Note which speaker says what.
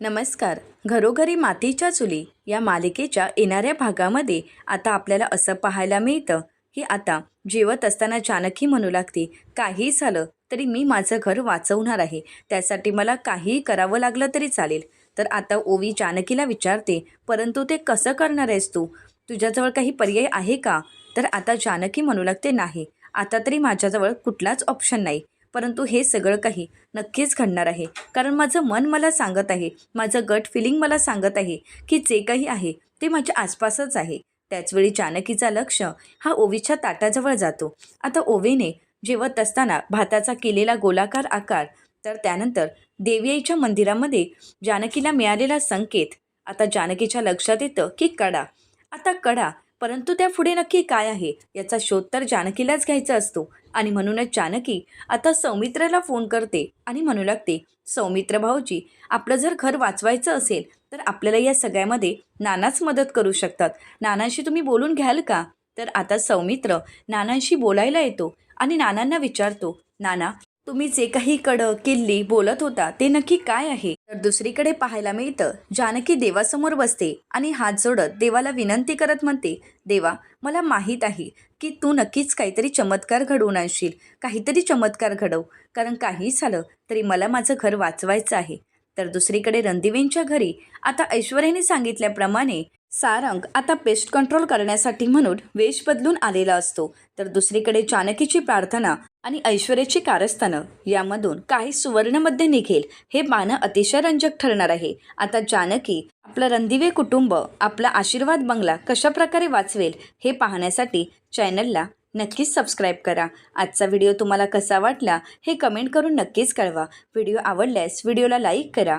Speaker 1: नमस्कार. घरोघरी मातीच्या चुली या मालिकेच्या येणाऱ्या भागामध्ये आता आपल्याला असं पाहायला मिळतं की आता जेवत असताना जानकी म्हणू लागते काही झालं तरी मी माझं घर वाचवणार आहे. त्यासाठी मला काहीही करावं लागलं तरी चालेल. तर आता ओवी जानकीला विचारते परंतु ते कसं करणार आहेस तू? तुझ्याजवळ काही पर्याय आहे का? तर आता जानकी म्हणू लागते नाही. आता तरी माझ्याजवळ कुठलाच ऑप्शन नाही. परंतु हे सगळं काही नक्कीच घडणार आहे. कारण माझं मन मला सांगत आहे माझं गट फिलिंग मला सांगत आहे की जे काही आहे ते माझ्या आसपासच आहे. त्याचवेळी जानकीचा लक्ष हा ओवीच्या ताटाजवळ जातो. आता ओवीने जेवत असताना भाताचा केलेला गोलाकार आकार तर त्यानंतर देवीआईच्या मंदिरामध्ये जानकीला मिळालेला संकेत. आता जानकीच्या लक्षात येतं की कडा. आता कडा परंतु त्या पुढे नक्की काय आहे याचा शोध तर जानकीलाच घ्यायचा असतो. आणि म्हणूनच जानकी आता सौमित्राला फोन करते आणि म्हणू लागते सौमित्र भाऊजी आपलं जर घर वाचवायचं असेल तर आपल्याला या सगळ्यामध्ये नानाच मदत करू शकतात. नानांशी तुम्ही बोलून घ्याल का? तर आता सौमित्र नानांशी बोलायला येतो आणि नानांना विचारतो नाना तुम्ही जे काही कडं किल्ली बोलत होता ते नक्की काय आहे? तर दुसरीकडे पाहायला मिळतं जानकी देवासमोर बसते आणि हात जोडत देवाला विनंती करत म्हणते देवा मला माहीत आहे की तू नक्कीच काहीतरी चमत्कार घडवून आणशील. काहीतरी चमत्कार घडव. कारण काही झालं तरी मला माझं घर वाचवायचं आहे. तर दुसरीकडे रणदिवेंच्या घरी आता ऐश्वर्याने सांगितल्याप्रमाणे सारंग आता पेस्ट कंट्रोल करण्यासाठी म्हणून वेश बदलून आलेला असतो. तर दुसरीकडे जानकीची प्रार्थना आणि ऐश्वर्याची कारस्थानं यामधून काही सुवर्णमध्ये निघेल. हे पाहणं अतिशय रंजक ठरणार आहे. आता जानकी आपलं रणदिवे कुटुंब आपला आशीर्वाद बंगला कशा प्रकारे वाचवेल हे पाहण्यासाठी चॅनलला नक्कीच सबस्क्राईब करा. आजचा व्हिडिओ तुम्हाला कसा वाटला हे कमेंट करून नक्कीच कळवा. व्हिडिओ आवडल्यास व्हिडिओला लाईक करा.